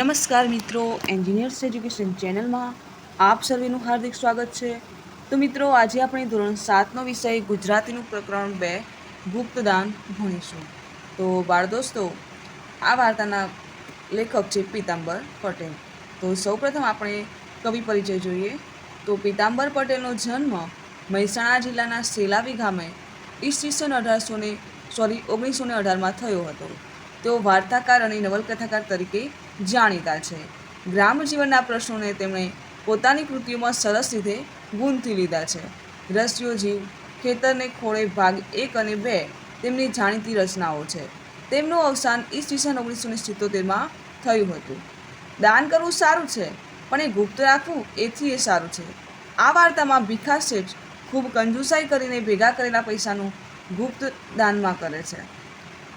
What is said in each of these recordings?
નમસ્કાર મિત્રો engineers education ચેનલમાં આપ સર્વેનું હાર્દિક સ્વાગત છે. તો મિત્રો, આજે આપણે ધોરણ સાતનો વિષય ગુજરાતીનું પ્રકરણ બે, ગુપ્તદાન ભણીશું. તો બાળ દોસ્તો, આ વાર્તાના લેખક છે પીતાંબર પટેલ. તો સૌપ્રથમ આપણે કવિ પરિચય જોઈએ. તો પીતાંબર પટેલનો જન્મ મહેસાણા જિલ્લાના સેલાવી ગામે ઈસવીસન અઢારસો ને, સોરી, ઓગણીસો ને અઢારમાં થયો હતો. તેઓ વાર્તાકાર અને નવલકથાકાર તરીકે જાણીતા છે. ગ્રામ જીવનના પ્રશ્નોને તેમણે પોતાની કૃતિઓમાં સરસ રીતે ગૂંથી લીધા છે. રસિયો જીવ, ખેતરને ખોળે ભાગ એક અને બે તેમની જાણીતી રચનાઓ છે. તેમનું અવસાન ઈસવીસન ઓગણીસો ને સિત્તોતેરમાં થયું હતું. દાન કરવું સારું છે, પણ એ ગુપ્ત રાખવું એથી એ સારું છે. આ વાર્તામાં ભીખા શેઠ ખૂબ કંજુસાઈ કરીને ભેગા કરેલા પૈસાનું ગુપ્ત દાનમાં કરે છે.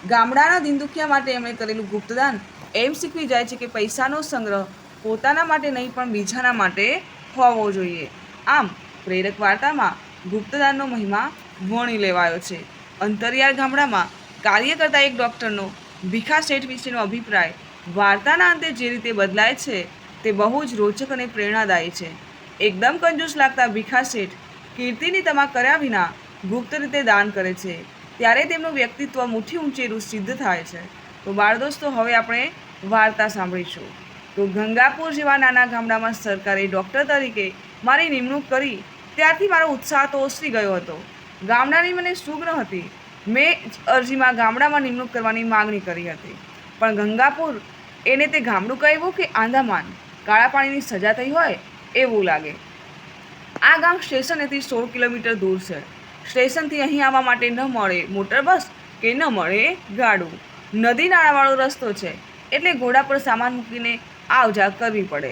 ગામડાના દિનદુખિયા માટે એમણે કરેલું ગુપ્તદાન. એમ શીખવી જાય છે કે પૈસાનો સંગ્રહ પોતાના માટે નહીં, પણ બીજાના માટે હોવો જોઈએ. આમ, પ્રેરક વાર્તામાં ગુપ્તદાનનો મહિમા વણી લેવાયો છે. અંતરિયાળ ગામડામાં કાર્ય કરતા એક ડૉક્ટરનો ભીખા શેઠ વિશેનો અભિપ્રાય વાર્તાના અંતે જે રીતે બદલાય છે તે બહુ જ રોચક અને પ્રેરણાદાયી છે. એકદમ કંજૂસ લાગતા ભીખા શેઠ કીર્તિની તમા કર્યા વિના ગુપ્ત રીતે દાન કરે છે. ત્યારે તેમનું વ્યક્તિત્વ મુઠ્ઠી ઊંચેરું સિદ્ધ થાય છે. તો બાળદોસ્તો હવે આપણે વાર્તા સાંભળીશું. તો ગંગાપુર જેવા નાના ગામડામાં સરકારે ડૉક્ટર તરીકે મારી નિમણૂક કરી, ત્યારથી મારો ઉત્સાહ તો ઓસરી ગયો હતો. ગામડાની મને સુગ્ન હતી. મેં અરજીમાં ગામડામાં નિમણૂક કરવાની માગણી કરી હતી. પણ ગંગાપુર એને તે ગામડું કહેવું કે આંદામાન, કાળા પાણીની સજા થઈ હોય એવું લાગે. આ ગામ સ્ટેશનેથી સોળ કિલોમીટર દૂર છે. સ્ટેશનથી અહીં આવવા માટે ન મળે મોટર બસ કે ન મળે ગાડું. નદી નાળાવાળો રસ્તો છે, એટલે ઘોડા પર સામાન મૂકીને આવ જા કરવી પડે.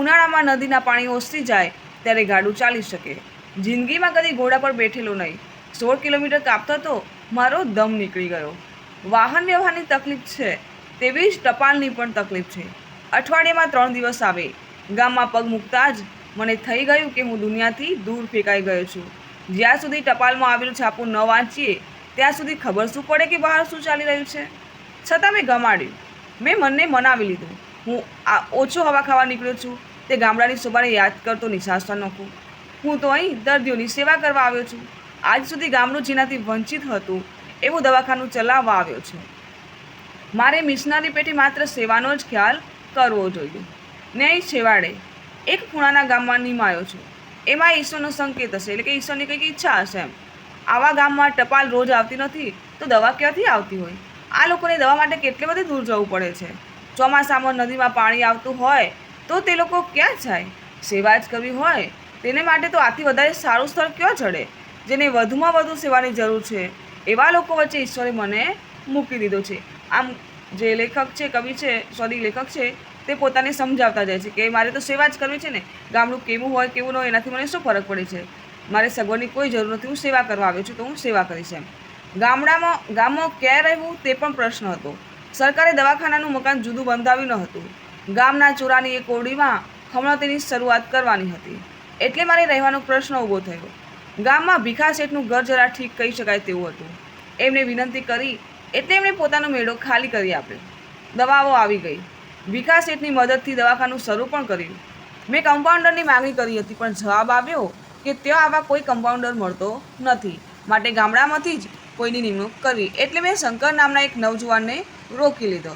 ઉનાળામાં નદીના પાણી ઓસરી જાય ત્યારે ગાડું ચાલી શકે. જિંદગીમાં કદી ઘોડા પર બેઠેલો નહીં. સોળ કિલોમીટર કાપતો તો મારો દમ નીકળી ગયો. વાહન વ્યવહારની તકલીફ છે, તેવી જ ટપાલની પણ તકલીફ છે. અઠવાડિયામાં ત્રણ દિવસ આવે. ગામમાં પગ મૂકતા જ મને થઈ ગયું કે હું દુનિયાથી દૂર ફેંકાઈ ગયો છું. જ્યાં સુધી ટપાલમાં આવેલું છાપું ન વાંચીએ, ત્યાં સુધી ખબર શું પડે કે બહાર શું ચાલી રહ્યું છે? છતાં મેં ગમાડ્યું. મેં મનને મનાવી લીધું. હું આ ઓછો હવા ખાવા નીકળ્યો છું. તે ગામડાની શોભાને યાદ કરતો નિશાસતા નખું. હું તો અહીં દર્દીઓની સેવા કરવા આવ્યો છું. આજ સુધી ગામડું જેનાથી વંચિત હતું, એવું દવાખાનું ચલાવવા આવ્યો છું. મારે મિશનરી પેટે માત્ર સેવાનો જ ખ્યાલ કરવો જોઈએ. ને અહીં છેવાડે. એક ખૂણાના ગામમાં નિમાયો છું. એમાં ઈશ્વરનો સંકેત હશે, એટલે કે ઈશ્વરની કંઈક ઈચ્છા હશે એમ. આવા ગામમાં ટપાલ રોજ આવતી નથી, તો દવા ક્યાંથી આવતી હોય? આ લોકોને દવા માટે કેટલે બધે દૂર જવું પડે છે? ચોમાસામાં નદીમાં પાણી આવતું હોય, તો તે લોકો ક્યાં જાય? સેવા જ કરવી હોય, તેને માટે તો આથી વધારે સારું સ્થળ ક્યાં ચડે? જેને વધુમાં વધુ સેવાની જરૂર છે, એવા લોકો વચ્ચે ઈશ્વરે મને મૂકી દીધો છે. આમ જે લેખક છે, કવિ છે સોરી લેખક છે તે પોતાને સમજાવતા જાય છે કે મારે તો સેવા જ કરવી છે ને. ગામડું કેવું હોય, કેવું ન હોય, એનાથી મને શું ફરક પડે છે? મારે સગવડની કોઈ જરૂર નથી, હું સેવા કરવા આવ્યો છું તો હું સેવા કરીશ એમ. ગામડામાં, ગામમાં ક્યાં રહેવું તે પણ પ્રશ્ન હતો. સરકારે દવાખાનાનું મકાન જુદું બંધાવ્યું ન હતું. ગામના ચોરાની એક હમણાં તેની શરૂઆત કરવાની હતી. એટલે મારે રહેવાનો પ્રશ્ન ઊભો થયો. ગામમાં ભીખા શેઠનું ઘર જરા ઠીક કહી શકાય તેવું હતું. એમને વિનંતી કરી, એટલે એમણે પોતાનો મેળો ખાલી કરી આપ્યો. દવાઓ આવી ગઈ. વિકાસ શેઠની મદદથી દવાખાનું શરૂ પણ કર્યું. મેં કમ્પાઉન્ડરની માગણી કરી હતી, પણ જવાબ આવ્યો કે ત્યાં આવા કોઈ કમ્પાઉન્ડર મળતો નથી. માટે ગામડામાંથી જ કોઈની નિમણૂક કરવી. એટલે મેં શંકર નામના એક નવજુવાનને રોકી લીધો.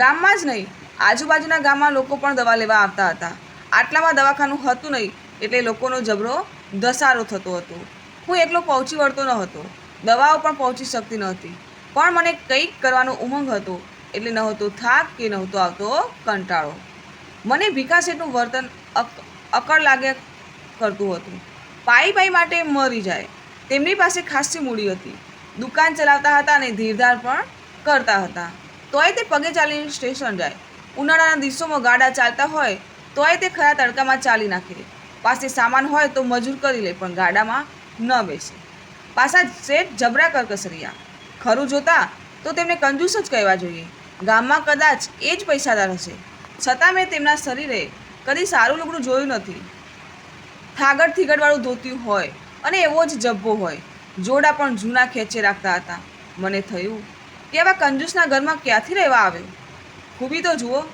ગામમાં જ નહીં, આજુબાજુના ગામમાં લોકો પણ દવા લેવા આવતા હતા. આટલામાં દવાખાનું હતું નહીં, એટલે લોકોનો જબરો ધસારો થતો હતો. હું એકલો પહોંચી વળતો ન હતો. દવાઓ પણ પહોંચી શકતી નહોતી પણ મને કંઈક કરવાનો ઉમંગ હતો. એટલે નહોતો થાક કે નહોતો આવતો કંટાળો. મને ભીખા શેઠનું વર્તન અક, અકળ લાગે કરતું હતું. પાઈ પાઈ માટે મરી જાય. તેમની પાસે ખાસી મૂડી હતી. દુકાન ચલાવતા હતા અને ધીરધાર પણ કરતા હતા. તોય તે પગે ચાલીને સ્ટેશન જાય. ઉનાળાના દિવસોમાં ગાડા ચાલતા હોય, તોય તે ખરા તડકામાં ચાલી નાખે. પાસે સામાન હોય તો મજૂર કરી લે, પણ ગાડામાં ન બેસે. પાછા શેઠ જબરા કરકસરિયા. ખરું જોતા તો તેમને કંજૂસ જ કહેવા જોઈએ. ગામમાં કદાચ એ જ પૈસાદાર હશે. છતાં મેં તેમના શરીરે કદી સારું લુગડું જોયું નથી. થાગડ થીગડવાળું ધોતિયું હોય અને એવો જ જબ્બો હોય. જોડા પણ જૂના ખેંચે રાખતા હતા. મને થયું કે આવા કંજૂસના ઘરમાં ક્યાંથી રહેવા આવ્યો ખૂબી તો જુઓ,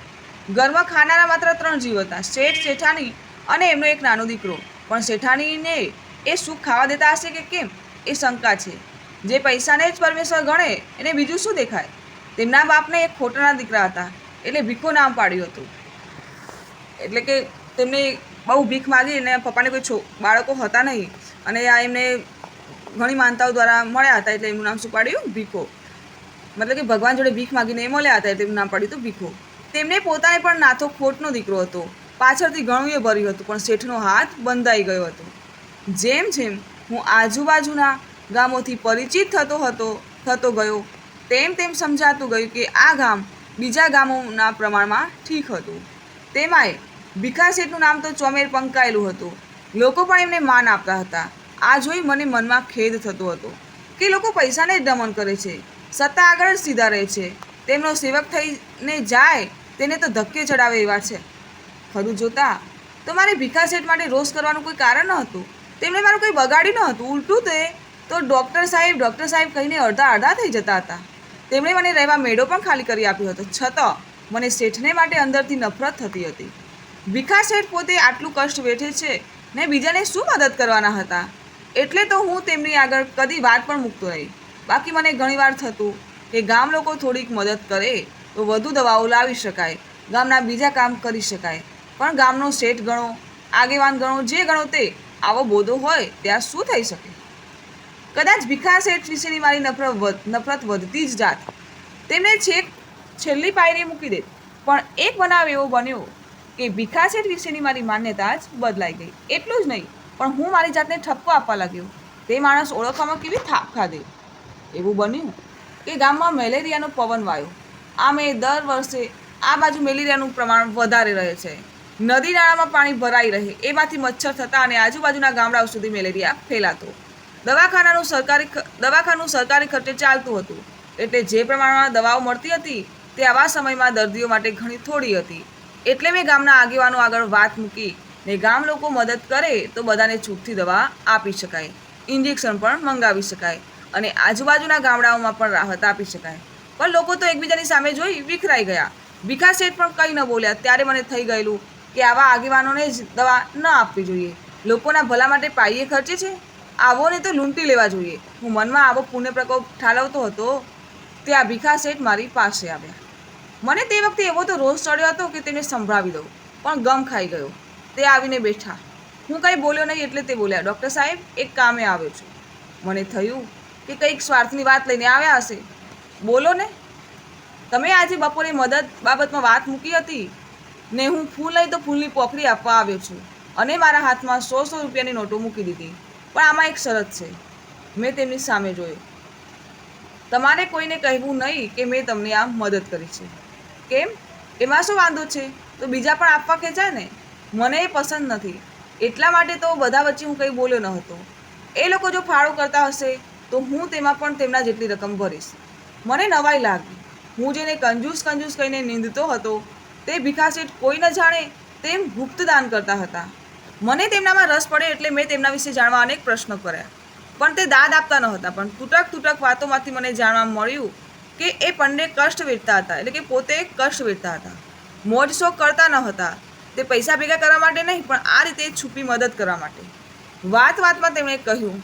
ઘરમાં ખાનારા માત્ર ત્રણ જીવ હતા, શેઠ, શેઠાણી અને એમનો એક નાનો દીકરો. પણ શેઠાણીને એ સુખ ખાવા દેતા હશે કે કેમ? એ શંકા છે. જે પૈસાને જ પરમેશ્વર ગણે, એને બીજું શું દેખાય? તેમના બાપને એક ખોટાના દીકરા હતા. એટલે ભીખો નામ પાડ્યું હતું. એટલે કે તેમને બહુ ભીખ માગી અને પપ્પાને કોઈ છો, બાળકો હતા નહીં. અને આ એમને ઘણી માનતાઓ દ્વારા મળ્યા હતા એટલે એમનું નામ શું પાડ્યું? ભીખો. મતલબ કે ભગવાન જોડે ભીખ માગીને એ મળ્યા હતા એટલે એમનું નામ પાડ્યું હતું ભીખો. તેમને પોતાને પણ નાથો ખોટનો દીકરો હતો. પાછળથી ઘણું એ ભર્યું હતું, પણ શેઠનો હાથ બંધાઈ ગયો હતો. જેમ જેમ હું આજુબાજુના ગામોથી પરિચિત થતો હતો, થતો ગયો તેમ તેમ સમજાતું ગયું કે આ ગામ બીજા ગામોના પ્રમાણમાં ઠીક હતું. તેમાંય ભીખા શેઠનું નામ તો ચોમેર પંકાયેલું હતું. લોકો પણ એમને માન આપતા હતા. આ જોઈ મને મનમાં ખેદ થતો હતો કે લોકો પૈસાને જ દમન કરે છે. સત્તા આગળ જ સીધા રહે છે. તેમનો સેવક થઈને જાય તેને તો ધક્કે ચડાવે એવા છે. ખરું જોતા, તો મારે ભીખા શેઠ માટે રોષ કરવાનું કોઈ કારણ ન હતું. તેમણે મારું કંઈ બગાડ્યું ન હતું. ઉલટું તે તો ડૉક્ટર સાહેબ ડૉક્ટર સાહેબ કહીને અડધા અડધા થઈ જતા હતા. તેમણે મને રહેવા મેળો પણ ખાલી કરી આપ્યો હતો. છતાં મને શેઠને માટે અંદરથી નફરત થતી હતી. ભીખા શેઠ પોતે આટલું કષ્ટ વેઠે છે ને બીજાને શું મદદ કરવાના હતા? એટલે તો હું તેમની આગળ કદી વાત પણ મૂકતો નહીં બાકી મને ઘણીવાર થતું કે ગામ લોકો થોડીક મદદ કરે તો વધુ દવાઓ લાવી શકાય, ગામના બીજા કામ કરી શકાય. પણ ગામનો શેઠ ગણો, આગેવાન ગણો, જે ગણો તે આવો બોધો હોય, ત્યાં શું થઈ શકે? કદાચ ભીખા શેઠ વિશેની મારી નફરત નફરત વધતી જ જાત. તેમને છેક, છેલ્લી પાયરે મૂકી દે. પણ એક બનાવ એવો બન્યો કે ભીખા શેઠ વિશેની મારી માન્યતા જ બદલાઈ ગઈ. એટલું જ નહીં, પણ હું મારી જાતને ઠપકો આપવા લાગ્યો. તે માણસ ઓળખવામાં કેવી થાપ ખાધે એવું બન્યું કે ગામમાં મેલેરિયાનો પવન વાયો. આમે દર વર્ષે આ બાજુ મેલેરિયાનું પ્રમાણ વધારે રહે છે. નદી નાળામાં પાણી ભરાઈ રહે. એમાંથી મચ્છર થતા અને આજુબાજુના ગામડાઓ સુધી મેલેરિયા ફેલાતો. દવાખાનાનું સરકારી દવાખાનું સરકારી ખર્ચે ચાલતું હતું. એટલે જે પ્રમાણમાં દવાઓ મળતી હતી, તે આવા સમયમાં દર્દીઓ માટે ઘણી થોડી હતી. એટલે મેં ગામના આગેવાનો આગળ વાત મૂકી ને ગામ લોકો મદદ કરે તો બધાને છૂટથી દવા આપી શકાય. ઇન્જેક્શન પણ મંગાવી શકાય અને આજુબાજુના ગામડાઓમાં પણ રાહત આપી શકાય. પણ લોકો તો એકબીજાની સામે જોઈ વિખરાઈ ગયા. વિકાસ શેઠ પણ કંઈ ન બોલ્યા. ત્યારે મને થઈ ગયેલું કે આવા આગેવાનોને જ દવા ન આપવી જોઈએ. લોકોના ભલા માટે પાઈએ ખર્ચે છે? આવોને તો લૂંટી લેવા જોઈએ. હું મનમાં આવો પુણ્ય પ્રકોપ ઠાલવતો હતો ત્યાં ભીખા શેઠ મારી પાસે આવ્યા. મને તે વખતે એવો તો રોષ ચડ્યો હતો કે તેને સંભળાવી દઉં, પણ ગમ ખાઈ ગયો. તે આવીને બેઠા. હું કંઈ બોલ્યો નહીં એટલે તે બોલ્યા, ડૉક્ટર સાહેબ, એક કામે આવ્યો છું. મને થયું કે કંઈક સ્વાર્થની વાત લઈને આવ્યા હશે. બોલો ને. તમે આજે બપોરે મદદ બાબતમાં વાત મૂકી હતી ને હું ફૂલ લઈ તો ફૂલની પોખરી આપવા આવ્યો છું અને મારા હાથમાં સો સો રૂપિયાની નોટો મૂકી દીધી. પણ આમાં એક શરત છે. મેં તેમની સામે જોયો. તમારે કોઈને કહેવું નહીં કે મેં તમને આ મદદ કરી છે. કેમ? એમાં શું વાંધો છે? તો બીજા પણ આપવા ખેંચાય ને? મને એ પસંદ નથી. એટલા માટે તો બધા વચ્ચે હું કંઈ બોલ્યો ન હતો. એ લોકો જો ફાળો કરતા હશે, તો હું તેમાં પણ તેમના જેટલી રકમ ભરીશ. મને નવાઈ લાગી. હું જેને કંજૂસ કંજૂસ કહીને નિંદતો હતો, તે ભીખા કોઈ ન જાણે તેમ ગુપ્ત દાન કરતા હતા. મને તેમનામાં રસ પડ્યો એટલે મેં તેમના વિશે જાણવા અનેક પ્રશ્નો કર્યા. પણ તે દાદ આપતા ન હતા પણ તૂટક તૂટક વાતોમાંથી મને જાણવા મળ્યું કે એ પંડે કષ્ટ વેઠતા હતા, એટલે કે પોતે કષ્ટ વેઠતા હતા. મોજ શોખ કરતા ન હતા તે પૈસા ભેગા કરવા માટે નહીં, પણ આ રીતે છુપી મદદ કરવા માટે. વાત વાતમાં તેમણે કહ્યું,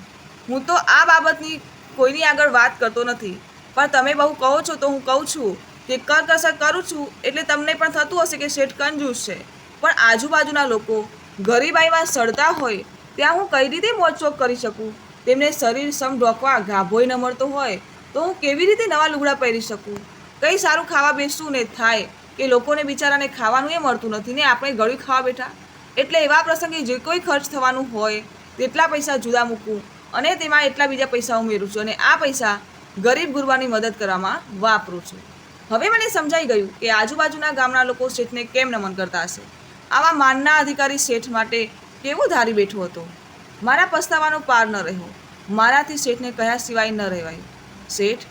હું તો આ બાબતની કોઈની આગળ વાત કરતો નથી, પણ તમે બહુ કહો છો તો હું કહું છું કે કરકસર કરું છું, એટલે તમને પણ થતું હશે કે શેઠ કંજૂસ છે. પણ આજુબાજુના લોકો ગરીબાઈમાં સડતા હોય, ત્યાં હું કઈ રીતે મોજશોખ કરી શકું? તેમને શરીર સમ ઢોકવા ગાભોય ન મળતો હોય, તો હું કેવી રીતે નવા લુગડા પહેરી શકું? કંઈ સારું ખાવા બેસું ને થાય કે લોકોને બિચારાને ખાવાનું એ મળતું નથી ને આપણે ગળ્યું ખાવા બેઠા? એટલે એવા પ્રસંગે જે કોઈ ખર્ચ થવાનું હોય, તેટલા પૈસા જુદા મૂકું અને તેમાં એટલા બીજા પૈસા ઉમેરું છું અને આ પૈસા ગરીબ ગુરબાની મદદ કરવામાં વાપરું છું. હવે મને સમજાઈ ગયું કે આજુબાજુના ગામના લોકો શેઠને કેમ નમન કરતા હશે? આવા માનના અધિકારી શેઠ માટે કેવું ધારી બેઠો હતો? મારા પસ્તાવાનો પાર ન રહ્યો. મારાથી શેઠને કહ્યા સિવાય ન રહેવાય. શેઠ,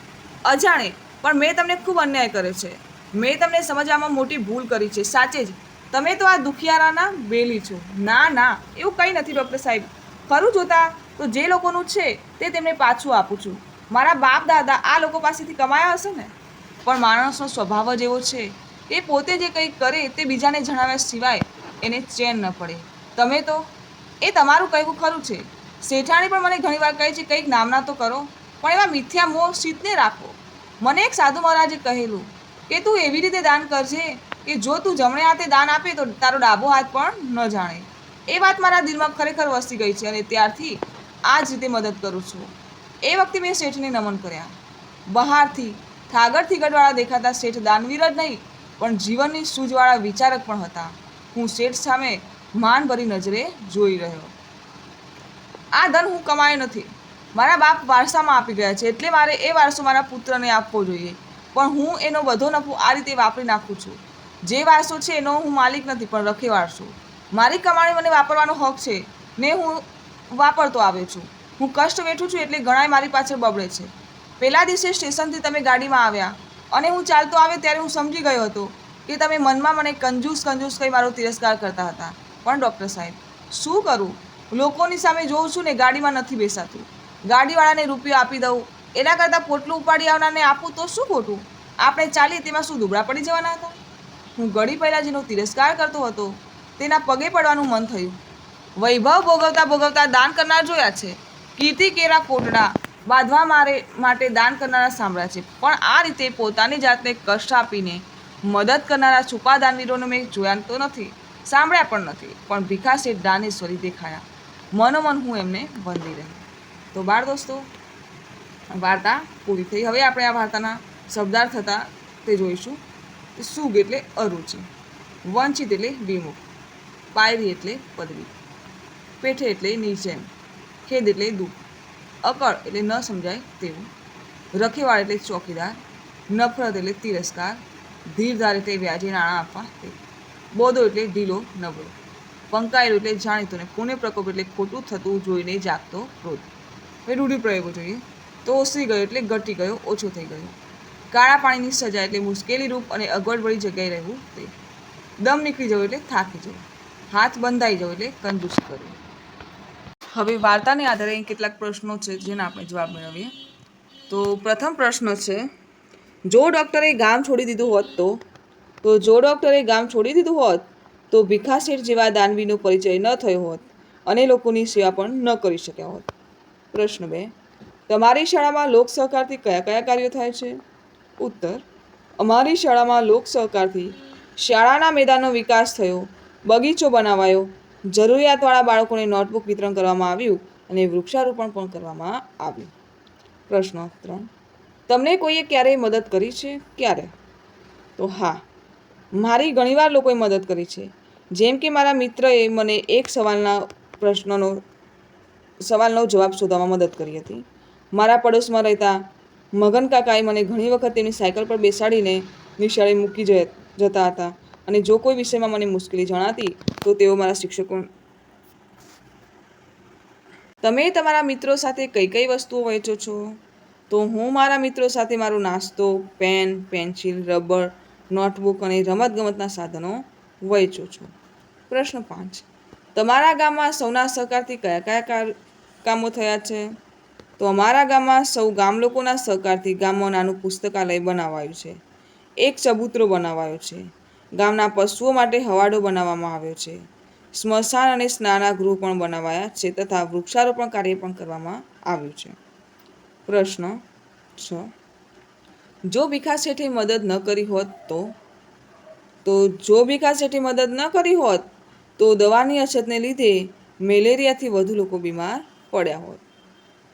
અજાણે, પણ મેં તમને ખૂબ અન્યાય કર્યો છે. મેં તમને સમજવામાં મોટી ભૂલ કરી છે. સાચે જ, તમે તો આ દુખિયારાના બેલી છો. ના ના, એવું કંઈ નથી ડૉક્ટર સાહેબ. ખરું જોતા, તો જે લોકોનું છે તે તેમને પાછું આપું છું. મારા બાપ દાદા આ લોકો પાસેથી કમાયા હશે ને? પણ માણસનો સ્વભાવ જ એવો છે એ પોતે જે કંઈક કરે તે બીજાને જણાવ્યા સિવાય એને ચેન ન પડે. તમે તો? એ તમારું કહેવું ખરું છે. શેઠાણી પણ મને ઘણીવાર કહે છે, કંઈક નામના તો કરો, પણ એવા મિથ્યા મોહ શીતને રાખો. મને એક સાધુ મહારાજે કહેલું કે, તું એવી રીતે દાન કરજે કે જો તું જમણે હાથે દાન આપે તો તારો ડાબો હાથ પણ ન જાણે. એ વાત મારા દિલમાં ખરેખર વસી ગઈ છે અને ત્યારથી આ જ રીતે મદદ કરું છું. એ વખતે મેં શેઠને નમન કર્યા. બહારથી થાગડ થીગડવાળા દેખાતા શેઠ દાનવીર જ નહીં પણ જીવનની સૂઝવાળા વિચારક પણ હતા. હું શેઠ સામે માન ભરી નજરે જોઈ રહ્યો. આ ધન હું કમાયો નથી. મારા બાપ વારસામાં આપી ગયા છે એટલે મારે એ વારસો મારા પુત્રને આપવો જોઈએ. પણ હું એનો બધો નફો આ રીતે વાપરી નાખું છું. જે વારસો છે એનો હું માલિક નથી પણ રખેવાળ છું મારી કમાણી મને વાપરવાનો હક છે. ને હું વાપરતો આવ્યો છું. હું કષ્ટ વેઠું છું એટલે ઘણાય મારી પાછળ બબડે છે. પહેલા દિવસે સ્ટેશનથી તમે ગાડીમાં આવ્યા. અને હું ચાલતો આવ્યો ત્યારે હું સમજી ગયો હતો કે તમે મનમાં મને કંજૂસ કંજૂસ કહી મારો તિરસ્કાર કરતા હતા. પણ ડૉક્ટર સાહેબ, શું કરું? લોકોની સામે જોઉં છું ને ગાડીમાં નથી બેસાતું. ગાડીવાળાને રૂપિયો આપી દઉં, એના કરતાં પોટલું ઉપાડી આવનારને આપું તો શું ખોટું? આપણે ચાલીએ તેમાં શું દુબળા પડી જવાના હતા? હું ઘડી પહેલાં જેનો તિરસ્કાર કરતો હતો. તેના પગે પડવાનું મન થયું. વૈભવ ભોગવતા ભોગવતા દાન કરનાર જોયા છે. કીર્તિ કેરા કોટડા બાંધવા મારે માટે દાન કરનારા સાંભળ્યા છે. પણ આ રીતે પોતાની જાતને કષ્ટ આપીને મદદ કરનારા છુપા દાનવીરોને મેં જોયા તો નથી, સાંભળ્યા પણ નથી. પણ ભીખા શેઠ દાનેશ્વરી દેખાયા. મનોમન હું એમને વંદી રહી. તો બાળ દોસ્તો, વાર્તા પૂરી થઈ. હવે આપણે આ વાર્તાના શબ્દાર્થ થતા તે જોઈશું. સુગ એટલે અરુચિ, વંચિત એટલે વિમુખ, પાયરી એટલે પદવી, પેઠે એટલે નિર્જન, ખેદ એટલે દુઃખ. અકળ એટલે ન સમજાય તેવું. રખેવાળ એટલે ચોકીદાર, નફરત એટલે તિરસ્કાર, ધીરધાર એટલે વ્યાજે નાણાં આપવા તે. બોધો એટલે ઢીલો, નબળો. પંકાયેલો એટલે જાણીતો ને પુણ્ય પ્રકોપ એટલે ખોટું થતું જોઈને જાગતો ક્રોધ. એ રૂઢિપ્રયોગો જોઈએ. તો ઓસરી ગયો એટલે ઘટી ગયો, ઓછો થઈ ગયો. કાળા પાણીની સજા એટલે મુશ્કેલી રૂપ અને અગવડવળી જગ્યાએ રહેવું તે. દમ નીકળી જવું એટલે થાકી જવું. હાથ બંધાઈ જવું એટલે કંજૂસી કરવી. હવે વાર્તાને આધારે કેટલાક પ્રશ્નો છે જેના આપણે જવાબ મેળવીએ. તો પ્રથમ પ્રશ્ન છે, જો ડૉક્ટરે ગામ છોડી દીધું હોત તો? તો જો ડૉક્ટરે ગામ છોડી દીધું હોત તો ભીખા શેઠ જેવા દાનવીનો પરિચય ન થયો હોત અને લોકોની સેવા પણ ન કરી શક્યા હોત. પ્રશ્ન બે, તમારી શાળામાં લોક સહકારથી કયા કયા કાર્યો થાય છે? ઉત્તર, અમારી શાળામાં લોક સહકારથી શાળાના મેદાનનો વિકાસ થયો, બગીચો બનાવાયો જરૂરિયાતવાળા બાળકોને નોટબુક વિતરણ કરવામાં આવ્યું અને વૃક્ષારોપણ પણ કરવામાં આવ્યું. પ્રશ્ન ત્રણ. તમને કોઈએ ક્યારેય મદદ કરી છે? ક્યારે? તો હા. મારી ઘણીવાર લોકોએ મદદ કરી છે. જેમ કે મારા મિત્રએ મને એક સવાલના પ્રશ્નનો, સવાલનો જવાબ શોધવામાં મદદ કરી હતી. મારા પડોશમાં રહેતા મગન કાકાએ મને ઘણી વખત તેમની સાયકલ પર બેસાડીને નિશાળે મૂકી જતા હતા. અને જો કોઈ વિષયમાં મને મુશ્કેલી જણાતી, તો તેઓ મારા શિક્ષકો તમે તમારા મિત્રો સાથે કઈ કઈ વસ્તુઓ વહેંચો છો? તો હું મારા મિત્રો સાથે મારો નાસ્તો, પેન, પેન્સિલ, રબર, નોટબુક અને રમતગમતના સાધનો વહેંચું છું. પ્રશ્ન પાંચ. તમારા ગામમાં સૌના સહકારથી કયા કયા કામો થયા છે? તો અમારા ગામમાં સૌ ગામ લોકોના સહકારથી ગામમાં નાનું પુસ્તકાલય બનાવાયું છે. એક ચબૂતરો બનાવાયો છે. ગામના પશુઓ માટે હવાડો બનાવવામાં આવ્યો છે. સ્મશાન અને સ્નાનાગૃહ પણ બનાવાયા છે તથા વૃક્ષારોપણ કાર્ય પણ કરવામાં આવ્યું છે. પ્રશ્ન છ. જો ભીખા શેઠે મદદ ન કરી હોત તો? તો જો ભીખા શેઠે મદદ ન કરી હોત તો દવાની અછતને લીધે મેલેરિયાથી વધુ લોકો બીમાર પડ્યા હોત.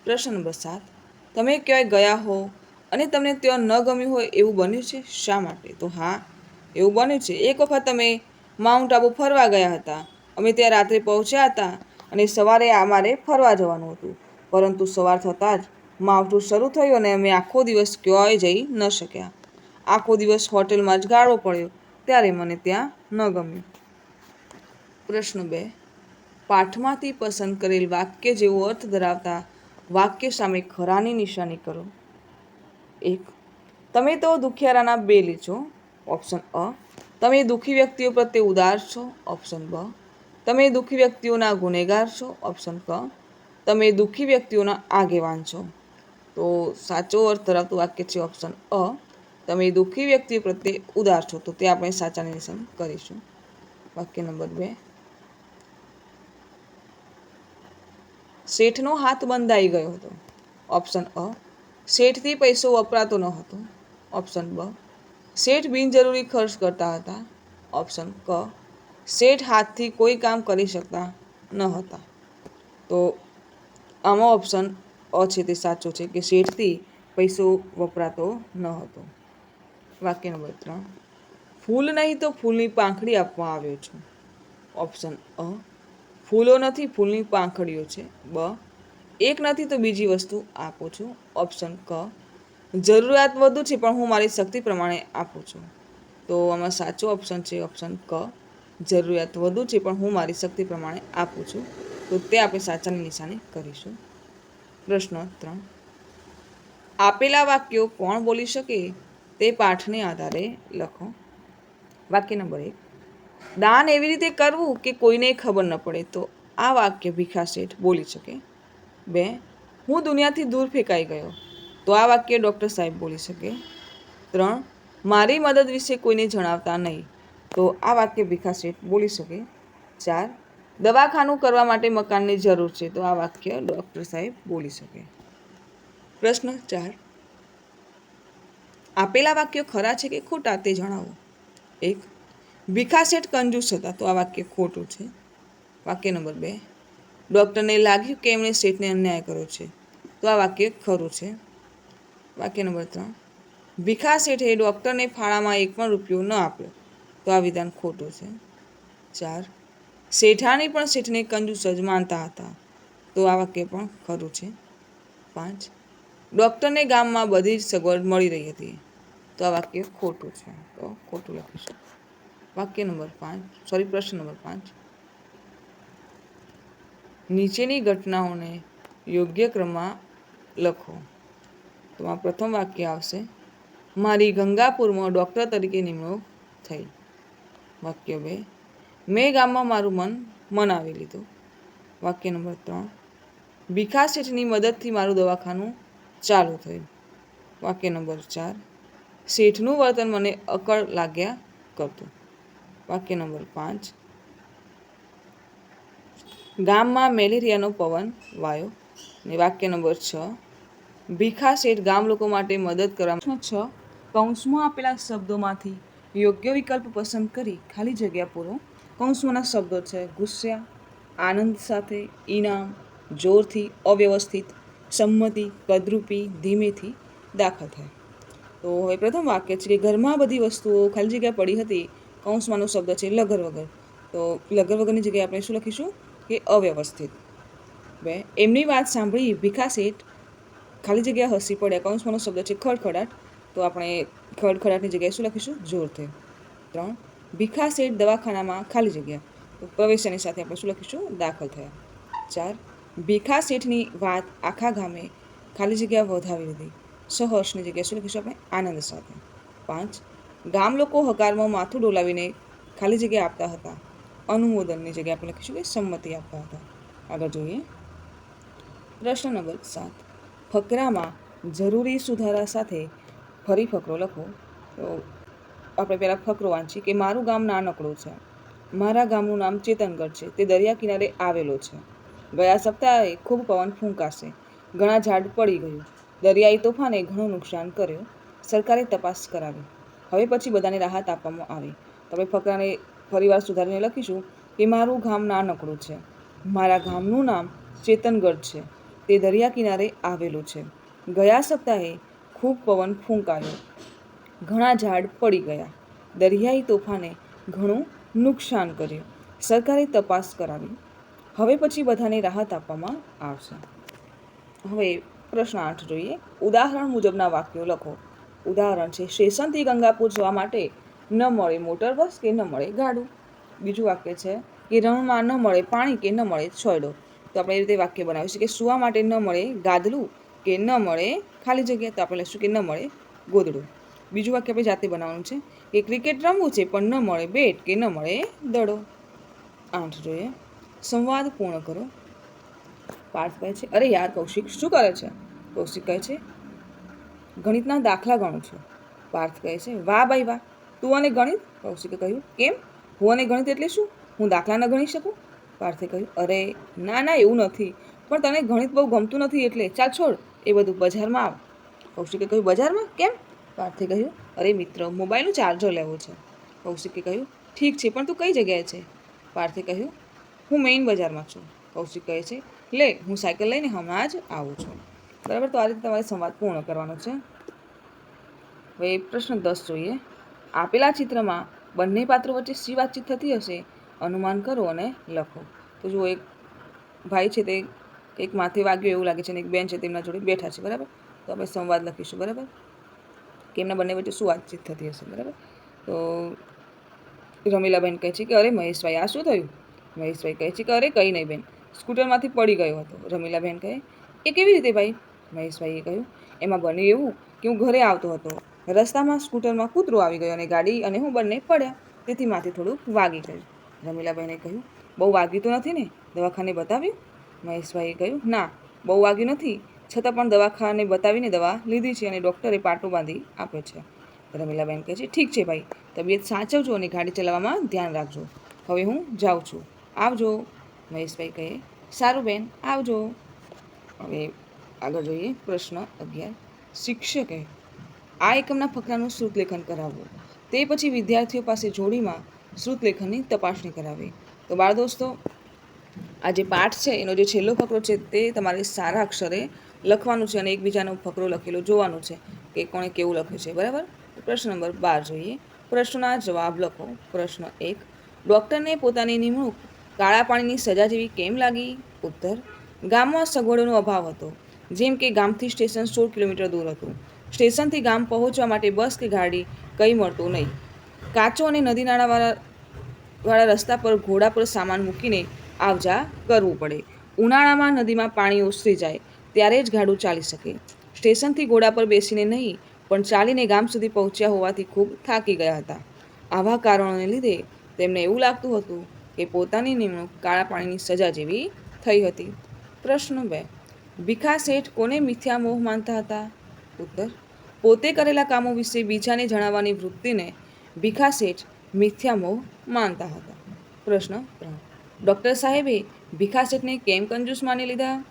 પ્રશ્ન નંબર સાત. તમે ક્યાંય ગયા હો અને તમને ત્યાં ન ગમ્યું હોય એવું બન્યું છે? શા માટે? તો હા એવું બન્યું છે. એક વખત અમે માઉન્ટ આબુ ફરવા ગયા હતા. અમે ત્યાં રાત્રે પહોંચ્યા હતા અને સવારે અમારે ફરવા જવાનું હતું. પરંતુ સવાર થતાં જ માવઠું શરૂ થયું અને અમે આખો દિવસ ક્યાંય જઈ ન શક્યા. આખો દિવસ હોટેલમાં જ ગાળવો પડ્યો. ત્યારે મને ત્યાં ન ગમ્યું. પ્રશ્ન બે. પાઠમાંથી પસંદ કરેલ વાક્ય જેવો અર્થ ધરાવતા વાક્ય સામે ખરાની નિશાની કરો. એક. તમે તો દુખિયારાના બે છો. ઓપ્શન અ. તમે દુઃખી વ્યક્તિઓ પ્રત્યે ઉદાર છો, ઓપ્શન બ. તમે દુઃખી વ્યક્તિઓના ગુનેગાર છો, ઓપ્શન ક. તમે દુઃખી વ્યક્તિઓના આગેવાન છો. તો સાચો અર્થ ધરાવતું વાક્ય છે ઓપ્શન અ. તમે દુઃખી વ્યક્તિ પ્રત્યે ઉદાર છો, તો તે આપણે સાચા નિશાની કરીશું. વાક્ય નંબર બે. શેઠનો હાથ બંધાઈ ગયો હતો. ઓપ્શન અ. શેઠથી પૈસો વપરાતો ન હતો. ઓપ્શન બ. શેઠ બિનજરૂરી ખર્ચ કરતા હતા. ઓપ્શન ક. શેઠ હાથથી કોઈ કામ કરી શકતા ન હતા. તો આમાં ઓપ્શન અ છે તે સાચો છે કે શેઠથી પૈસો વપરાતો ન હતો. વાક્ય નંબર ત્રણ. ફૂલ નહીં તો ફૂલની પાંખડી આપવા આવ્યો છું. ઓપ્શન અ. ફૂલો નથી, ફૂલની પાંખડીઓ છે. બ. એક નથી તો બીજી વસ્તુ આપું છું. ઓપ્શન ક. જરૂરિયાત વધુ છે, પણ હું મારી શક્તિ પ્રમાણે આપું છું. તો આમાં સાચો ઓપ્શન છે ઓપ્શન ક. જરૂરિયાત વધુ છે, પણ હું મારી શક્તિ પ્રમાણે આપું છું. તો તે આપણે સાચાની નિશાની કરીશું. પ્રશ્ન ત્રણ. આપેલા વાક્યો કોણ બોલી શકે? તે પાઠને આધારે લખો. વાક્ય નંબર એક. દાન એવી રીતે કરવું કે કોઈને ખબર ન પડે તો આ વાક્ય ભીખા શેઠ બોલી શકે? બે. હું દુનિયાથી દૂર ફેંકાઈ ગયો. તો આ વાક્ય ડૉક્ટર સાહેબ બોલી શકે. ત્રણ, મારી મદદ વિશે કોઈને જણાવતા નહીં. તો આ વાક્ય ભીખા શેઠ બોલી શકે. ચાર, દવાખાનું કરવા માટે મકાનની જરૂર છે. તો આ વાક્ય ડૉક્ટર સાહેબ બોલી શકે. પ્રશ્ન ચાર, આપેલા વાક્યો ખરા છે કે ખોટા તે જણાવો. એક, ભીખા શેઠ કંજૂસ હતા. તો આ વાક્ય ખોટું છે. વાક્ય નંબર બે, ડૉક્ટરને લાગ્યું કે એમણે શેઠને અન્યાય કર્યો છે. તો આ વાક્ય ખરું છે. વાક્ય નંબર ત્રણ ભીખા શેઠે ડૉક્ટરને ફાળામાં એક પણ રૂપિયો ન આપ્યો. તો આ વિધાન ખોટું છે. ચાર. શેઠાણી પણ શેઠને કંજૂસ જ માનતા હતા. તો આ વાક્ય પણ ખરું છે. પાંચ. ડૉક્ટરને ગામમાં બધી જ સગવડ મળી રહી હતી. તો આ વાક્ય ખોટું છે. તો ખોટું લખીશું. વાક્ય નંબર પાંચ. સોરી, પ્રશ્ન નંબર પાંચ. નીચેની ઘટનાઓને યોગ્ય ક્રમમાં લખો. તો આ પ્રથમ વાક્ય આવશે, મારી ગંગાપુરમાં ડૉક્ટર તરીકે નિમણૂક થઈ. વાક્ય બે, મેં ગામમાં મારું મન મનાવી લીધું. વાક્ય નંબર ત્રણ, ભીખા શેઠની મદદથી મારું દવાખાનું ચાલુ થયું. વાક્ય નંબર ચાર, શેઠનું વર્તન મને અકળ લાગ્યા કરતું. વાક્ય નંબર પાંચ, ગામમાં મેલેરિયાનો પવન વાયો. ને વાક્ય નંબર છ ભીખા શેઠ ગામ લોકો માટે મદદ કરવા છ. કૌંસમાં આપેલા શબ્દોમાંથી યોગ્ય વિકલ્પ પસંદ કરી ખાલી જગ્યા પૂરો. કૌંસમાંના શબ્દો છે ગુસ્સા, આનંદ સાથે ઇનામ જોરથી, અવ્યવસ્થિત, સંમતિ, કદરૂપી, ધીમેથી દાખલ થાય. તો હવે પ્રથમ વાક્ય છે કે ઘરમાં બધી વસ્તુઓ ખાલી જગ્યા પડી હતી, કૌંસમાંનો શબ્દ છે લગર વગર. તો લગર વગરની જગ્યાએ આપણે શું લખીશું? કે અવ્યવસ્થિત. બે, એમની વાત સાંભળી ભીખા શેઠ ખાલી જગ્યા હસી પડે કૌંસમાંનો શબ્દ છે ખડખડાટ, તો આપણે ખડખડાટની જગ્યાએ શું લખીશું? જોરથી ત્રણ. ભીખા શેઠ દવાખાનામાં ખાલી જગ્યા. તો પ્રવેશની સાથે આપણે શું લખીશું? દાખલ થયા. ચાર. ભીખા શેઠની વાત આખા ગામે ખાલી જગ્યા વધાવી દીધી. સહર્ષની જગ્યાએ શું લખીશું આપણે? આનંદ સાથે. પાંચ. ગામ લોકો હકારમાં માથું ડોલાવીને ખાલી જગ્યા આપતા હતા. અનુમોદનની જગ્યાએ આપણે લખીશું કે સંમતિ આપતા હતા. આગળ જોઈએ. પ્રશ્ન નંબર સાત. ફકરામાં જરૂરી સુધારા સાથે ફરી ફકરો લખો. તો આપણે પહેલાં ફકરો વાંચીએ કે મારું ગામ નાનકડું છે. મારા ગામનું નામ ચેતનગઢ છે. તે દરિયા કિનારે આવેલો છે. ગયા સપ્તાહે ખૂબ પવન ફૂંકાશે. ઘણા ઝાડ પડી ગયું. દરિયાઈ તોફાને ઘણું નુકસાન કર્યું. સરકારે તપાસ કરાવી. હવે પછી બધાને રાહત આપવામાં આવી. તમે ફકરાને ફરીવાર સુધારીને લખીશું કે મારું ગામ નાનકડું છે. મારા ગામનું નામ ચેતનગઢ છે. તે દરિયા કિનારે આવેલું છે. ગયા સપ્તાહે ખૂબ પવન ફૂંકાયો. ઘણા ઝાડ પડી ગયા. દરિયાઈ તોફાને ઘણું નુકસાન કર્યું. સરકારે તપાસ કરાવી. હવે પછી બધાને રાહત આપવામાં આવશે. હવે પ્રશ્ન આઠ જોઈએ. ઉદાહરણ મુજબના વાક્યો લખો. ઉદાહરણ છે સ્ટેશનથી ગંગાપુર જવા માટે ન મળે મોટર બસ કે ન મળે ગાડું. બીજું વાક્ય છે, કે રણમાં ન મળે પાણી કે ન મળે છોયડો તો આપણે એ રીતે વાક્ય બનાવીશું કે સુવા માટે ન મળે ગાદલું કે ન મળે ખાલી જગ્યા, તો આપણે લખીશું કે ન મળે ગોદડું. બીજું વાક્ય આપણે જાતે બનાવવાનું છે કે ક્રિકેટ રમવું છે પણ ન મળે બેટ કે ન મળે દડો. આઠ જોઈએ. સંવાદ પૂર્ણ કરો. પાર્થ કહે છે, અરે યાર, કૌશિક શું કરે છે? કૌશિક કહે છે, ગણિતના દાખલા ગણું છું. પાર્થ કહે છે, વાહ ભાઈ વાહ, તું અને ગણિત? કૌશિકે કહ્યું, કેમ? હું અને ગણિત એટલે શું? હું દાખલા ન ગણી શકું? પાર્થે કહ્યું, અરે, ના ના, એવું નથી. પણ તને ગણિત બહુ ગમતું નથી એટલે ચાલ છોડ, એ બધું બજારમાં આવ. કૌશિકે કહ્યું, બજારમાં? કેમ? પાર્થે કહ્યું, અરે, મિત્ર, મોબાઈલનું ચાર્જર લેવું છે. કૌશિકે કહ્યું, ઠીક છે, પણ તું કઈ જગ્યાએ છે? પાર્થે કહ્યું, હું મેઇન બજારમાં છું. કૌશિક કહે છે, લે, હું સાયકલ લઈને હમણાં જ આવું છું. બરાબર, તો આ રીતે તમારે સંવાદ પૂર્ણ કરવાનો છે. હવે પ્રશ્ન દસ જોઈએ. આપેલા ચિત્રમાં બંને પાત્રો વચ્ચે શી વાતચીત થતી હશે? અનુમાન કરો અને લખો. તો જુઓ, એક ભાઈ છે તે એક માથે વાગ્યું એવું લાગે છે અને એક બેન છે તેમના જોડે બેઠા છે, બરાબર? તો આપણે સંવાદ લખીશું, બરાબર? કે એમના બંને વચ્ચે શું વાતચીત થતી હશે, બરાબર? તો રમીલાબેન કહે છે કે, અરે, મહેશભાઈ, આ શું થયું? મહેશભાઈ કહે છે કે, અરે, કંઈ નહીં બેન, સ્કૂટરમાંથી પડી ગયો હતો. રમીલાબેન કહે, એ કેવી રીતે ભાઈ? મહેશભાઈએ કહ્યું, એમાં બન્યું એવું કે હું ઘરે આવતો હતો. રસ્તામાં સ્કૂટરમાં કૂતરો આવી ગયો અને ગાડી અને હું બંને પડ્યા. તેથી માથે થોડુંક વાગી ગયું. રમીલાબેને કહ્યું, બહુ વાગ્યું તો નથી ને? દવાખાને બતાવ્યું? મહેશભાઈએ કહ્યું, ના, બહુ વાગ્યું નથી. છતાં પણ દવાખાને બતાવીને દવા લીધી છે અને ડૉક્ટરે પાટો બાંધી આપે છે. રમીલાબેન કહે છે, ઠીક છે ભાઈ, તબિયત સાચવજો અને ગાડી ચલાવવામાં ધ્યાન રાખજો. હવે હું જાઉં છું. આવજો. મહેશભાઈ કહે, સારું બેન, આવજો. હવે આગળ જોઈએ પ્રશ્ન અગિયાર. શિક્ષકે આ એકમના ફકરાનું શ્રુતલેખન કરાવવું. તે પછી વિદ્યાર્થીઓ પાસે જોડીમાં શ્રુતલેખનની તપાસણી કરાવી. તો બાળ દોસ્તો, આ જે પાઠ છે, એનો જે છેલ્લો ફકરો છે, તે તમારે સારા અક્ષરે લખવાનું છે અને એકબીજાનો ફકરો લખેલો જોવાનું છે કે કોણે કેવું લખ્યું છે, બરાબર? પ્રશ્ન નંબર બાર જોઈએ. પ્રશ્નના જવાબ લખો. પ્રશ્ન એક, ડૉક્ટરને પોતાની નિમણૂક કાળા પાણીની સજા જેવી કેમ લાગી? ઉત્તર, ગામમાં સગવડોનો અભાવ હતો, જેમ કે ગામથી સ્ટેશન સોળ કિલોમીટર દૂર હતું. સ્ટેશનથી ગામ પહોંચવા માટે બસ કે ગાડી કંઈ મળતું નહીં. કાચો અને નદી નાળાવાળા વાળા રસ્તા પર ઘોડા પર સામાન મૂકીને આવજા કરવું પડે. ઉનાળામાં નદીમાં પાણી ઓસરી જાય, ત્યારે જ ગાડું ચાલી શકે. સ્ટેશનથી ઘોડા પર બેસીને નહીં, પણ ચાલીને ગામ સુધી પહોંચ્યા હોવાથી ખૂબ થાકી ગયા હતા. આવા કારણોને લીધે તેમને એવું લાગતું હતું કે પોતાની નિમણૂક કાળા પાણીની સજા જેવી થઈ હતી. પ્રશ્ન બે, ભીખા શેઠ કોને મિથ્યા મોહ માનતા હતા? ઉત્તર, પોતે કરેલા કામો વિશે બીજાને જણાવવાની વૃત્તિને ભીખા શેઠ મિથ્યા મોહ માનતા હતા. પ્રશ્ન ત્રણ. ડૉક્ટર સાહેબે ભીખા શેઠને કેમ કંજૂસ માની લીધા?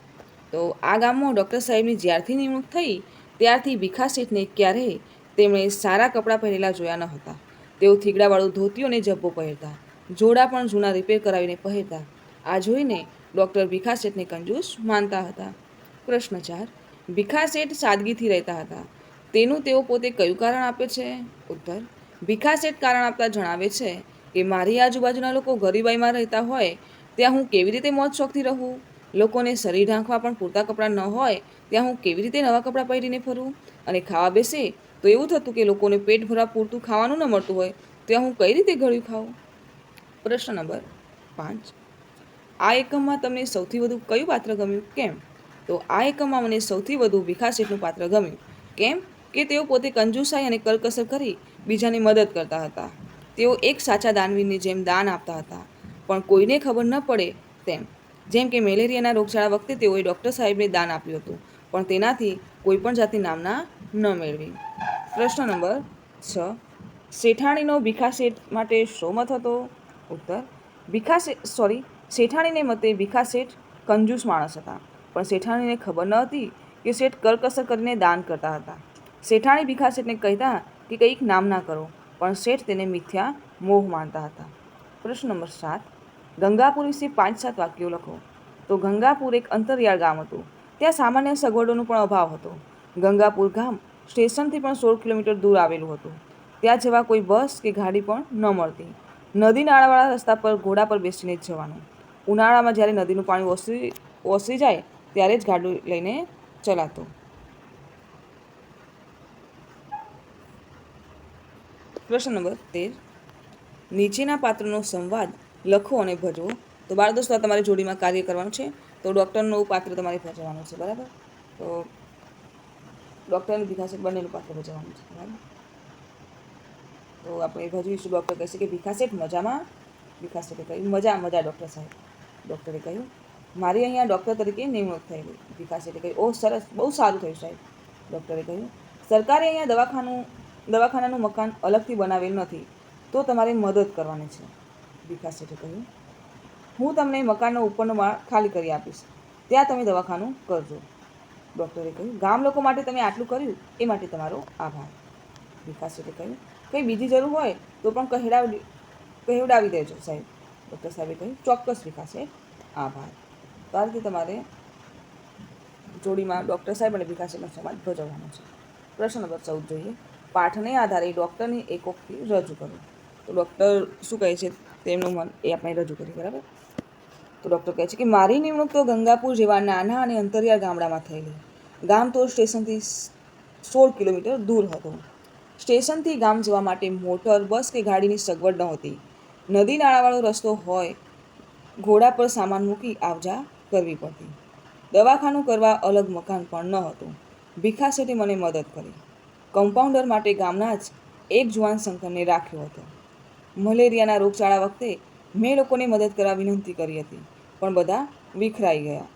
તો આ ગામમાં ડૉક્ટર સાહેબની જ્યારથી નિમણૂક થઈ, ત્યારથી ભીખા શેઠને ક્યારેય તેમણે સારા કપડાં પહેરેલા જોયા ન હતા. તેઓ થીગડાવાળું ધોતિયું અને જબ્બો પહેરતા, જોડા પણ જૂના રિપેર કરાવીને પહેરતા. આ જોઈને ડૉક્ટર ભીખા શેઠને કંજૂસ માનતા હતા. પ્રશ્ન ચાર. ભીખા શેઠ સાદગીથી રહેતા હતા. તેનું તેઓ પોતે કયું કારણ આપે છે? ઉત્તર. ભીખા શેઠ કારણ આપતા જણાવે છે કે મારી આજુબાજુના લોકો ગરીબાઈમાં રહેતા હોય, ત્યાં હું કેવી રીતે મોજ શોખથી રહું? લોકોને શરીર ઢાંકવા પણ પૂરતા કપડાં ન હોય, ત્યાં હું કેવી રીતે નવા કપડાં પહેરીને ફરું? અને ખાવા બેસે તો એવું થતું કે લોકોને પેટ ભરવા પૂરતું ખાવાનું ન મળતું હોય, ત્યાં હું કઈ રીતે ગળ્યું ખાઉં? પ્રશ્ન નંબર પાંચ. આ એકમમાં તમને સૌથી વધુ કયું પાત્ર ગમ્યું? કેમ? તો આ એકમમાં મને સૌથી વધુ ભીખા શેઠનું પાત્ર ગમ્યું. કેમ? કે તેઓ પોતે કંજુસાઈ અને કરકસર કરી બીજાની મદદ કરતા હતા. તેઓ એક સાચા દાનવીરની જેમ દાન આપતા હતા. પણ કોઈને ખબર ન પડે તેમ. જેમ કે મેલેરિયાના રોગચાળા વખતે તેઓએ ડૉક્ટર સાહેબને દાન આપ્યું હતું, પણ તેનાથી કોઈ પણ જાતની નામના ન મેળવી. પ્રશ્ન નંબર છ. શેઠાણીનો ભીખા શેઠ માટે શો મત હતો? ઉત્તર. ભીખા સોરી શેઠાણીને મતે ભીખા શેઠ કંજૂસ માણસ હતા, પણ શેઠાણીને ખબર ન હતી કે શેઠ કરકસર કરીને દાન કરતા હતા. શેઠાણી ભીખા શેઠને કહેતા કે કંઈક નામ ના કરો, પણ શેઠ તેને મિથ્યા મોહ માનતા હતા. પ્રશ્ન નંબર સાત, ગંગાપુર વિશે પાંચ સાત વાક્યો લખો. તો ગંગાપુર એક અંતરિયાળ ગામ હતું. ત્યાં સામાન્ય સગવડોનો પણ અભાવ હતો. ગંગાપુર ગામ સ્ટેશનથી પણ સોળ કિલોમીટર દૂર આવેલું હતું. ત્યાં જવા કોઈ બસ કે ગાડી પણ ન મળતી. નદી નાળાવાળા રસ્તા પર ઘોડા પર બેસીને જ જવાનું. ઉનાળામાં જ્યારે નદીનું પાણી ઓસરી ઓસરી જાય, ત્યારે જ ગાડું લઈને ચલાતું. પ્રશ્ન નંબર તેર. નીચેના પાત્રનો સંવાદ લખો અને ભજવો. તો બાળ દોસ્તો તમારે જોડીમાં કાર્ય કરવાનું છે. તો ડૉક્ટરનું પાત્ર તમારે ભજવવાનું છે, બરાબર? તો ડૉક્ટરની ભીખાશેઠ બંનેનું પાત્ર ભજવવાનું છે, બરાબર? તો આપણે ભજવીશું. ડૉક્ટર કહેશે કે ભીખાસેઠ મજામાં? ભીખાસેઠે કહ્યું, મજા મજા, ડૉક્ટર સાહેબ. ડૉક્ટરે કહ્યું, મારી અહીંયા ડૉક્ટર તરીકે નિમણૂક થયેલી ભીખાસેઠે કહ્યું, ઓહ, સરસ, બહુ સારું થયું સાહેબ. ડૉક્ટરે કહ્યું, સરકારે અહીંયા દવાખાનું દવાખાનાનું મકાન અલગથી બનાવેલ નથી, તો તમારે મદદ કરવાની છે વિકાસ શેઠે કહ્યું. હું તમને મકાનનો ઉપરનો માળ ખાલી કરી આપીશ, ત્યાં તમે દવાખાનું કરજો, ડૉક્ટરે કહ્યું. ગામ લોકો માટે તમે આટલું કર્યું, એ માટે તમારો આભાર વિકાસ શેઠે કહ્યું. કંઈ બીજી જરૂર હોય તો પણ કહેડાવી કહેવડાવી દેજો સાહેબ, ડૉક્ટર સાહેબે કહ્યું. ચોક્કસ વિકાસ શેઠ, આભાર. તો તમારે જોડીમાં ડૉક્ટર સાહેબ અને વિકાસ શેઠનો સમાજ ભજવવાનો છે. પ્રશ્ન નંબર ચૌદ જોઈએ. પાઠને આધારે ડૉક્ટરને એકોકથી રજૂ કરો. તો ડૉક્ટર શું કહે છે? તેમનું મન એ આપણે રજૂ કરીએ, બરાબર? તો ડૉક્ટર કહે છે કે, મારી નિમણૂક તો ગંગાપુર જેવા નાના અને અંતરિયાળ ગામડામાં થયેલી. ગામ તો સ્ટેશનથી સોળ કિલોમીટર દૂર હતું. સ્ટેશનથી ગામ જવા માટે મોટર, બસ કે ગાડીની સગવડ નહોતી. નદી નાળાવાળો રસ્તો હોય, ઘોડા પર સામાન મૂકી આવજા કરવી પડતી. દવાખાનું કરવા અલગ મકાન પણ ન હતું. ભીખા મને મદદ કરી. કમ્પાઉન્ડર માટે ગામના જ એક જુવાન શંકરને રાખ્યો હતો. મલેરિયાના રોગચાળા વખતે મેં લોકોને મદદ કરવા વિનંતી કરી હતી, પણ બધા વિખરાઈ ગયા.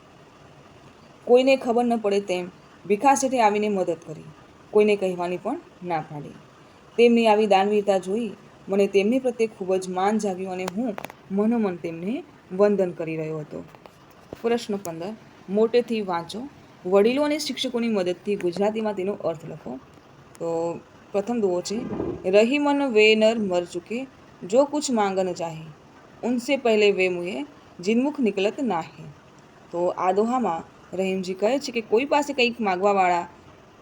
કોઈને ખબર ન પડે તેમ વિકાસ શેઠે આવીને મદદ કરી. કોઈને કહેવાની પણ ના પાડી. તેમની આવી દાનવીરતા જોઈ મને તેમની પ્રત્યે ખૂબ જ માન જાગ્યું અને હું મનોમન તેમને વંદન કરી રહ્યો હતો. પ્રશ્ન પંદર. મોટેથી વાંચો. વડીલો અને શિક્ષકોની મદદથી ગુજરાતીમાં તેનો અર્થ લખો. તો પ્રથમ દુઓ છે રહી મન વે નર મર ચૂકે, જો કુછ માંગન ચાહે, ઉનસે પહેલે વે મુએ, જીનમુખ નિકલત નાહે. તો આ દોહામાં રહીમજી કહે છે કે કોઈ પાસે કંઈક માગવાવાળા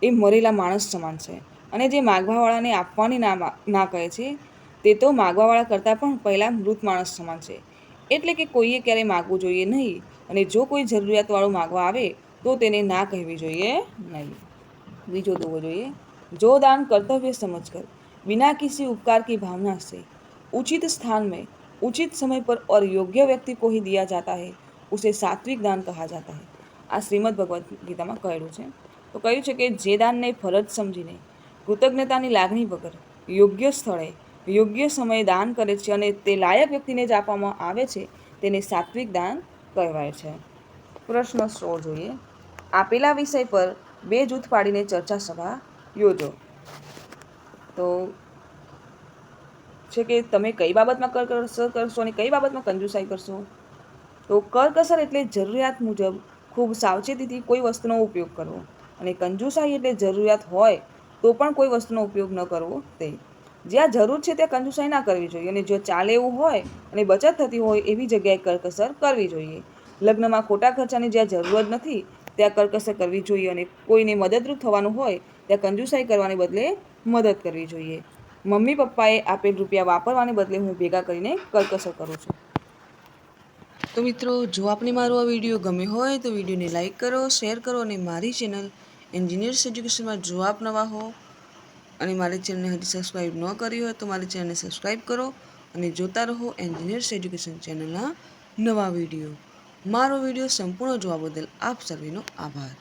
એ મરેલા માણસ સમાન છે અને જે માગવાવાળાને આપવાની ના ના કહે છે, તે તો માગવાવાળા કરતાં પણ પહેલાં મૃત માણસ સમાન છે. એટલે કે કોઈએ ક્યારેય માગવું જોઈએ નહીં અને જો કોઈ જરૂરિયાતવાળું માગવા આવે, તો તેને ના કહેવી જોઈએ નહીં. બીજો દોવો જોઈએ जो दान कर्तव्य समझकर बिना किसी उपकार की भावना से उचित स्थान में उचित समय पर और योग्य व्यक्ति को ही दिया जाता है उसे सात्विक दान कहा जाता है આ શ્રીમદ ભગવદ્ ગીતામાં કહેલું છે તો કહ્યું છે કે જે દાનને ફરજ સમજીને કૃતજ્ઞતાની લાગણી વગર યોગ્ય સ્થળે યોગ્ય સમયે દાન કરે છે અને તે લાયક વ્યક્તિને જ આપવામાં આવે છે તેને સાત્વિક દાન કહેવાય છે પ્રશ્ન સોળ જોઈએ આપેલા વિષય પર બે જૂથ પાડીને ચર્ચા સભા યોજો તો છે કે તમે કઈ બાબતમાં કરકસર કરશો અને કઈ બાબતમાં કંજુસાઈ કરશો? તો કરકસર એટલે જરૂરિયાત મુજબ ખૂબ સાવચેતીથી કોઈ વસ્તુનો ઉપયોગ કરવો. અને કંજુસાઈ એટલે જરૂરિયાત હોય તો પણ કોઈ વસ્તુનો ઉપયોગ ન કરવો તે. જ્યાં જરૂર છે ત્યાં કંજુસાઈ ના કરવી જોઈએ અને જો ચાલે એવું હોય અને બચત થતી હોય એવી જગ્યાએ કરકસર કરવી જોઈએ. લગ્નમાં ખોટા ખર્ચાની જ્યાં જરૂર જ નથી, ત્યાં કરકસર કરવી જોઈએ અને કોઈને મદદરૂપ થવાનું હોય ત્યાં કંજુસાઈ કરવાને બદલે મદદ કરવી જોઈએ. મમ્મી પપ્પાએ આપેલ રૂપિયા વાપરવાને બદલે હું ભેગા કરીને કરકસર કરું છું. તો મિત્રો, જો આપને મારો આ વીડિયો ગમ્યો હોય તો વિડીયોને લાઇક કરો, શેર કરો અને મારી ચેનલ એન્જિનિયર્સ એજ્યુકેશનમાં જો આપ નવા હો અને મારી ચેનલને હજી સબસ્ક્રાઈબ ન કરી હોય તો મારી ચેનલને સબસ્ક્રાઈબ કરો અને જોતા રહો એન્જિનિયર્સ એજ્યુકેશન ચેનલના નવા વીડિયો. મારો વીડિયો સંપૂર્ણ જોવા બદલ આપ સર્વેનો આભાર.